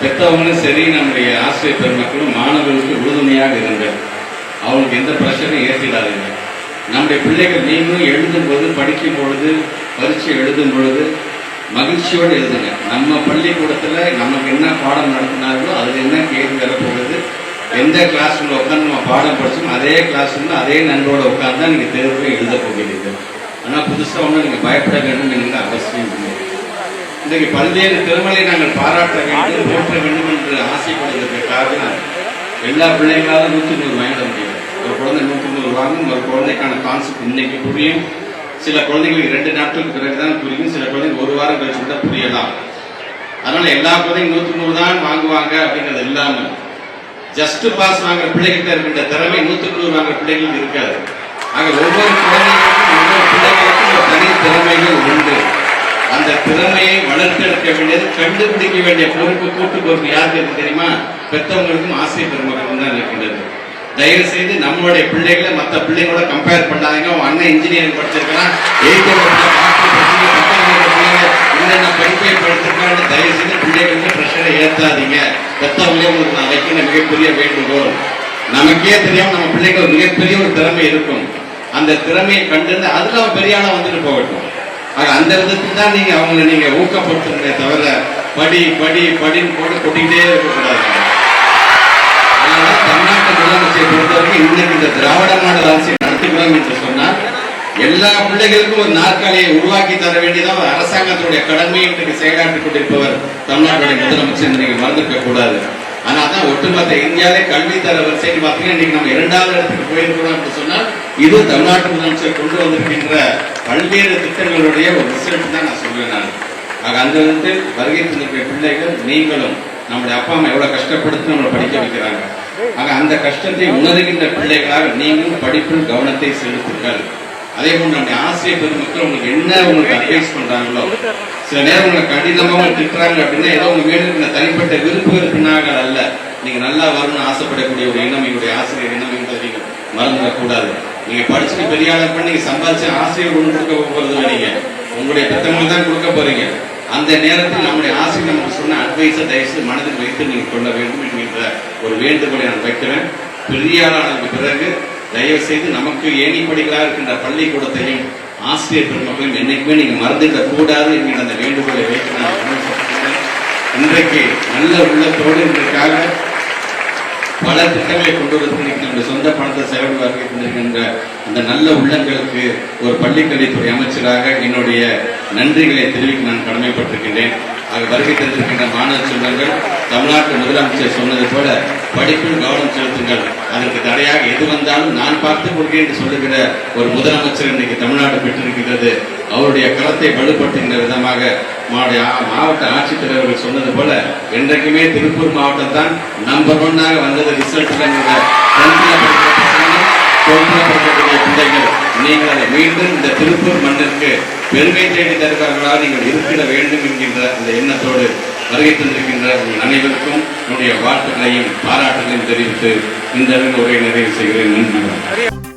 பெற்றவங்களும் சரி நம்முடைய ஆசிரியர் பெருமக்களும் மாணவர்களுக்கு உறுதுணையாக இருங்கள். அவங்களுக்கு எந்த பிரச்சனையும் ஏற்றிடாதீங்க நம்முடைய பிள்ளைகள் நீங்களும் எழுதும் போது படிக்கும் பொழுது பரீட்சை எழுதும் பொழுது மகிழ்ச்சியோடு எழுதுங்க. நம்ம பள்ளிக்கூடத்தில் நமக்கு என்ன பாடம் நடத்தினார்களோ அதில் என்ன கேள்வி வரப்போகுது எந்த கிளாஸ் உட்காந்து நம்ம பாடம் படிச்சோம் அதே கிளாஸ் அதே நண்பரோட உட்காந்து தான் நீங்கள் தேர்வு எழுத போகிறீர்கள். ஆனால் புதுசாக ஒன்றும் நீங்கள் பயப்பட வேண்டும் நீங்கள் அவசியம் இல்லை. இன்றைக்கு பல்வேறு திறமையை நாங்கள் பாராட்ட வேண்டும் போற்ற வேண்டும் என்று ஆசைப்படுவதற்காக எல்லா பிள்ளைங்களாலும் நூற்றி நூறு வாங்கிட முடியும். ஒரு குழந்தை நூற்றி நூறு வாங்கும் ஒரு குழந்தைக்கான கான்செப்ட் இன்னைக்கு புரியும். சில குழந்தைங்களுக்கு ரெண்டு நாட்களுக்கு பிறகுதான் புரியும் சில குழந்தைங்க ஒரு வாரம் கழிச்சு கூட புரியலாம். அதனால எல்லா குழந்தைங்க நூற்றி நூறு தான் வாங்குவாங்க அப்படிங்கிறது இல்லாமல் ஜஸ்ட் பாஸ் வாங்குற பிள்ளைகிட்ட இருக்கின்ற திறமை நூற்றி நூறு வாங்குற பிள்ளைகளுக்கு இருக்காது. ஆக ஒவ்வொரு குழந்தைகளுக்கும் ஒவ்வொரு பிள்ளைகளுக்கும் தனி திறமைகள் உண்டு. திறமையை வளர்த்தெடுக்க வேண்டியது கண்டுபிடிக்க வேண்டிய பொறுப்பு கூட்டு பொறுப்பு யாருக்கு இருக்கு தெரியுமா? பெற்றவங்களுக்கும் ஆசிரியர் பெருமக்களுக்கும் தான் இருக்கின்றது. தயவு செய்து நம்மளுடைய பிள்ளைகளை மற்ற பிள்ளைங்களோட கம்பேர் பண்ணாதீங்க. உன் அண்ணன் இன்ஜினியரிங் படிச்சிருக்கான் என்னென்ன படிப்பை படிச்சிருக்கான்னு தயவு செய்து பிள்ளைகளுக்கு ப்ரெஷரை ஏற்றாதீங்க பெற்றவங்களே உங்களுக்கு நான் வைக்கிற மிகப்பெரிய வேண்டுகோள் நமக்கே தெரியாம நம்ம பிள்ளைங்க மிகப்பெரிய ஒரு திறமை இருக்கும். அந்த திறமையை கண்டு அதுல பெரிய ஆளா வந்துட்டு போகட்டும். ஆக அந்த விதத்தில் தான் நீங்க அவங்களை நீங்க ஊக்கப்படுத்துறதே தவிர படி படி படின்னு போட்டு கொட்டிக்கிட்டே இருக்கக்கூடாது. அதனால தமிழ்நாட்டு முதலமைச்சரை பொறுத்தவரைக்கும் இன்னைக்கு இந்த திராவிட மாடல் அரசை நடத்துகிறோம் என்று சொன்னால் எல்லா பிள்ளைகளுக்கும் ஒரு நாற்காலியை உருவாக்கி தர வேண்டியதான் ஒரு அரசாங்கத்துடைய கடமை இன்றைக்கு செயலாற்றிக் கொண்டிருப்பவர் தமிழ்நாட்டுடைய முதலமைச்சர் நீங்க மறந்துக்க கூடாது. ஆனா தான் ஒட்டுமொத்த இந்தியாவிலே கல்வி தர வரிசைன்னு பார்த்தீங்கன்னா இன்னைக்கு நம்ம இரண்டாவது இடத்துக்கு போயிருக்கிறோம் என்று சொன்னால் இது தமிழ்நாட்டு முதலமைச்சர் கொண்டு வந்திருக்கின்ற பல்வேறு திட்டங்களுடைய ஒரு ரிசல்ட் தான் நான் சொல்வேன் நான். ஆக அந்த வருகை தந்திருக்கிற பிள்ளைகள் நீங்களும் நம்முடைய அப்பா அம்மா எவ்வளவு கஷ்டப்படுத்தி நம்மளை படிக்க வைக்கிறாங்க. ஆக அந்த கஷ்டத்தை உணர்கின்ற பிள்ளைகளாக நீங்களும் படிப்பில் கவனத்தை செலுத்துங்கள். அதே போல் நம்முடைய ஆசிரியர் பெருமக்கள் உங்களுக்கு என்ன உங்களுக்கு அட்வைஸ் பண்றாங்களோ சில நேரம் உங்களை கடினமா அவங்க திட்டுறாங்க அப்படின்னா ஏதோ உங்க வீடு தனிப்பட்ட விருப்பு வெறுப்பினாக அல்ல. நீங்க நல்லா வரணும்னு ஆசைப்படக்கூடிய ஒரு எண்ணம் எங்களுடைய ஆசிரியர் எண்ணம் என்பதை நீங்கள் மறந்துடக்கூடாது நீங்க படிச்சுட்டு பெரிய ஆளா பண்ணி சம்பாதிச்சு ஆசிரியர் ஒன்று கொடுக்க போறது இல்லை நீங்க. உங்களுடைய பெத்தவங்க தான் கொடுக்க போறீங்க. அந்த நேரத்தில் நம்முடைய ஆசிரியர் நமக்கு சொன்ன அட்வைஸை தயவுசெய்து மனதில் வைத்து நீங்கள் கொள்ள வேண்டும் என்கின்ற ஒரு வேண்டுகோளை நான் வைக்கிறேன். பெரிய ஆளானதுக்கு பிறகு தயவு செய்து நமக்கு ஏணிப்படிகளாக இருக்கின்ற பள்ளிக்கூடத்தையும் ஆசிரியர் பெருமக்களையும் என்னைக்குமே நீங்க மறந்துவிட கூடாது என்கிற அந்த வேண்டுகோளை வைத்து நான் இன்றைக்கு நல்ல உள்ளத்தோடு இன்றைக்காக பல திட்டங்களை கொண்டு வருவதற்கு நம்முடைய வருகின்ற அந்த நல்ல உள்ளங்களுக்கு ஒரு பள்ளிக்கல்வித்துறை அமைச்சராக என்னுடைய நன்றிகளை தெரிவிக்க நான் கடமைப்பட்டிருக்கின்றேன். ஆக வருகை தந்திருக்கின்ற மாணவ செல்வங்கள் தமிழ்நாட்டு முதலமைச்சர் சொன்னது போல படிப்பில் கவனம் செலுத்துங்கள். அதற்கு தடையாக எது வந்தாலும் நான் பார்த்து கொள்கிறேன் என்று சொல்லுகிற ஒரு முதலமைச்சர் இன்னைக்கு தமிழ்நாடு பெற்றிருக்கின்றது. அவருடைய களத்தை வலுப்படுத்துகின்ற விதமாக மாவட்ட ஆட்சித்தலைவர்கள் சொன்னது போல என்றைக்குமே திருப்பூர் மாவட்டம் தான் நம்பர் ஒன்னாக வந்தது. ரிசல்ட்ல படிக்கக்கூடிய பிள்ளைகள் நீங்கள் மீண்டும் இந்த திருப்பூர் மண்ணிற்கு பெருமை தேடி தருவார்களாக நீங்கள் இருக்கிட வேண்டும் என்கின்ற அந்த எண்ணத்தோடு வருகை தந்திருக்கின்ற உங்கள் அனைவருக்கும் என்னுடைய வாழ்த்துக்களையும் பாராட்டுகளையும் தெரிவித்து இந்த அளவில் உரையை நிறைவு செய்கிறேன். நன்றி.